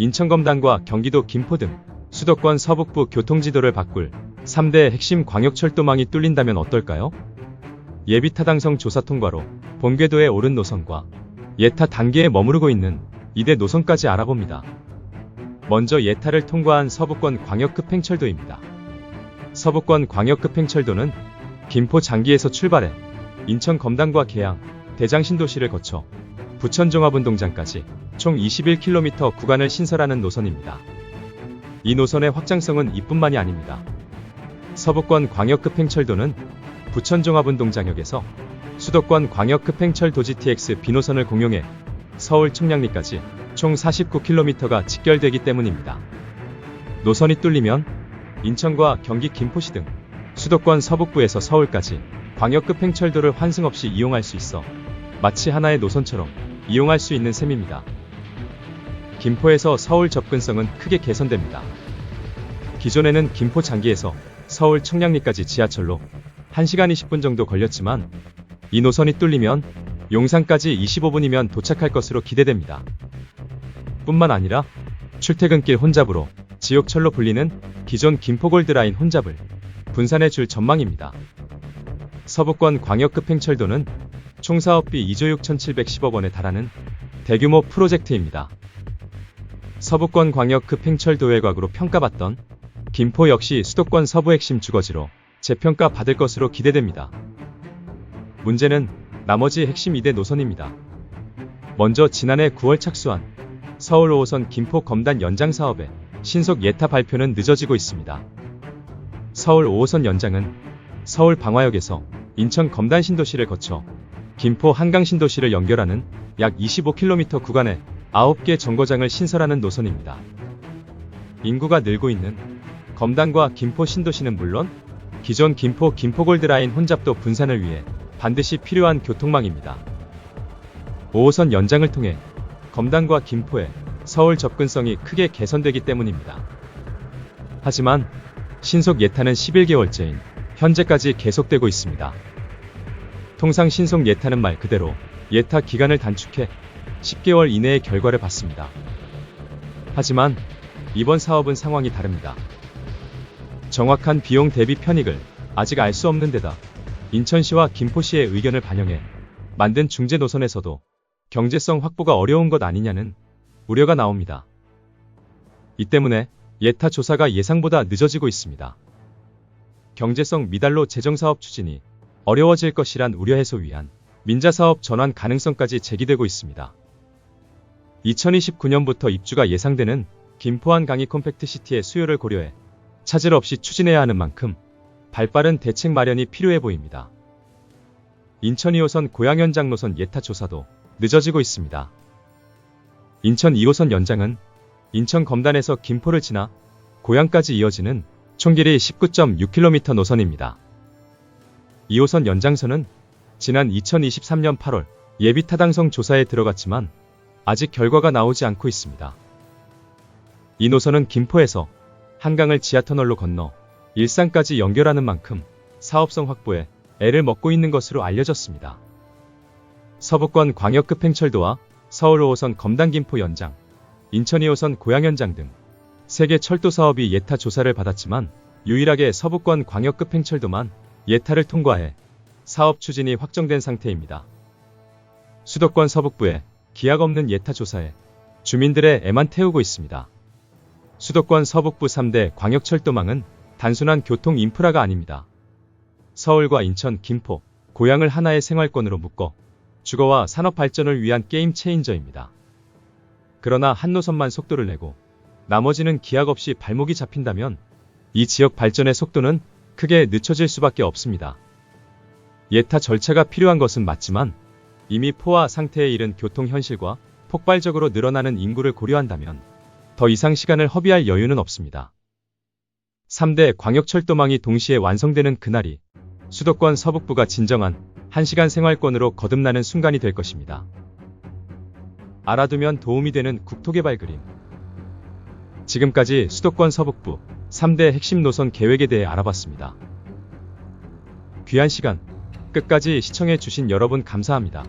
인천 검단과 경기도 김포 등 수도권 서북부 교통지도를 바꿀 3대 핵심 광역철도망이 뚫린다면 어떨까요? 예비 타당성 조사 통과로 본궤도에 오른 노선과 예타 단계에 머무르고 있는 2대 노선까지 알아봅니다. 먼저 예타를 통과한 서부권 광역급 팽철도입니다. 서부권 광역급 팽철도는 김포 장기에서 출발해 인천 검단과 계양, 대장 신도시를 거쳐 부천 종합운동장까지 총 21km 구간을 신설하는 노선입니다. 이 노선의 확장성은 이뿐만이 아닙니다. 서부권 광역급 팽철도는 부천 종합운동장역에서 수도권 광역급 팽철도 GTX B노선을 공용해 서울 청량리까지 총 49km가 직결되기 때문입니다. 노선이 뚫리면 인천과 경기 김포시 등 수도권 서북부에서 서울까지 광역급 팽철도를 환승 없이 이용할 수 있어 마치 하나의 노선처럼 이용할 수 있는 셈입니다. 김포에서 서울 접근성은 크게 개선됩니다. 기존에는 김포 장기에서 서울 청량리까지 지하철로 1시간 20분 정도 걸렸지만 이 노선이 뚫리면 용산까지 25분이면 도착할 것으로 기대됩니다. 뿐만 아니라 출퇴근길 혼잡으로 지옥철로 불리는 기존 김포골드라인 혼잡을 분산해 줄 전망입니다. 서부권 광역급 팽철도는 총 사업비 2조 6,710억 원에 달하는 대규모 프로젝트입니다. 서부권 광역급 팽철도 외곽으로 평가받던 김포 역시 수도권 서부 핵심 주거지로 재평가 받을 것으로 기대됩니다. 문제는 나머지 핵심 2대 노선입니다. 먼저 지난해 9월 착수한 서울 5호선 김포 검단 연장 사업의 신속 예타 발표는 늦어지고 있습니다. 서울 5호선 연장은 서울 방화역에서 인천 검단 신도시를 거쳐 김포 한강 신도시를 연결하는 약 25km 구간에 9개 정거장을 신설하는 노선입니다. 인구가 늘고 있는 검단과 김포 신도시는 물론 기존 김포 김포골드라인 혼잡도 분산을 위해 반드시 필요한 교통망입니다. 5호선 연장을 통해 검단과 김포의 서울 접근성이 크게 개선되기 때문입니다. 하지만 신속 예타는 11개월째인 현재까지 계속되고 있습니다. 통상 신속 예타는 말 그대로 예타 기간을 단축해 10개월 이내의 결과를 받습니다. 하지만 이번 사업은 상황이 다릅니다. 정확한 비용 대비 편익을 아직 알 수 없는 데다 인천시와 김포시의 의견을 반영해 만든 중재 노선에서도 경제성 확보가 어려운 것 아니냐는 우려가 나옵니다. 이 때문에 예타 조사가 예상보다 늦어지고 있습니다. 경제성 미달로 재정사업 추진이 어려워질 것이란 우려 해소 위한 민자사업 전환 가능성까지 제기되고 있습니다. 2029년부터 입주가 예상되는 김포한 강이 컴팩트 시티의 수요를 고려해 차질 없이 추진해야 하는 만큼 발빠른 대책 마련이 필요해 보입니다. 인천 2호선 고양 연장 노선 예타 조사도 늦어지고 있습니다. 인천 2호선 연장은 인천 검단에서 김포를 지나 고양까지 이어지는 총 길이 19.6km 노선입니다. 2호선 연장선은 지난 2023년 8월 예비 타당성 조사에 들어갔지만 아직 결과가 나오지 않고 있습니다. 이 노선은 김포에서 한강을 지하터널로 건너 일산까지 연결하는 만큼 사업성 확보에 애를 먹고 있는 것으로 알려졌습니다. 서부권 광역급 팽철도와 서울 5호선 검단 김포 연장, 인천 2호선 고양 연장 등 세계 철도 사업이 예타 조사를 받았지만 유일하게 서부권 광역급 팽철도만 예타를 통과해 사업 추진이 확정된 상태입니다. 수도권 서북부에 기약 없는 예타 조사에 주민들의 애만 태우고 있습니다. 수도권 서북부 3대 광역철도망은 단순한 교통 인프라가 아닙니다. 서울과 인천, 김포, 고향을 하나의 생활권으로 묶어 주거와 산업 발전을 위한 게임 체인저입니다. 그러나 한 노선만 속도를 내고 나머지는 기약 없이 발목이 잡힌다면 이 지역 발전의 속도는 크게 늦춰질 수밖에 없습니다. 예타 절차가 필요한 것은 맞지만 이미 포화 상태에 이른 교통 현실과 폭발적으로 늘어나는 인구를 고려한다면 더 이상 시간을 허비할 여유는 없습니다. 3대 광역철도망이 동시에 완성되는 그날이 수도권 서북부가 진정한 1시간 생활권으로 거듭나는 순간이 될 것입니다. 알아두면 도움이 되는 국토개발 그림. 지금까지 수도권 서북부 3대 핵심 노선 계획에 대해 알아봤습니다. 귀한 시간 끝까지 시청해 주신 여러분 감사합니다.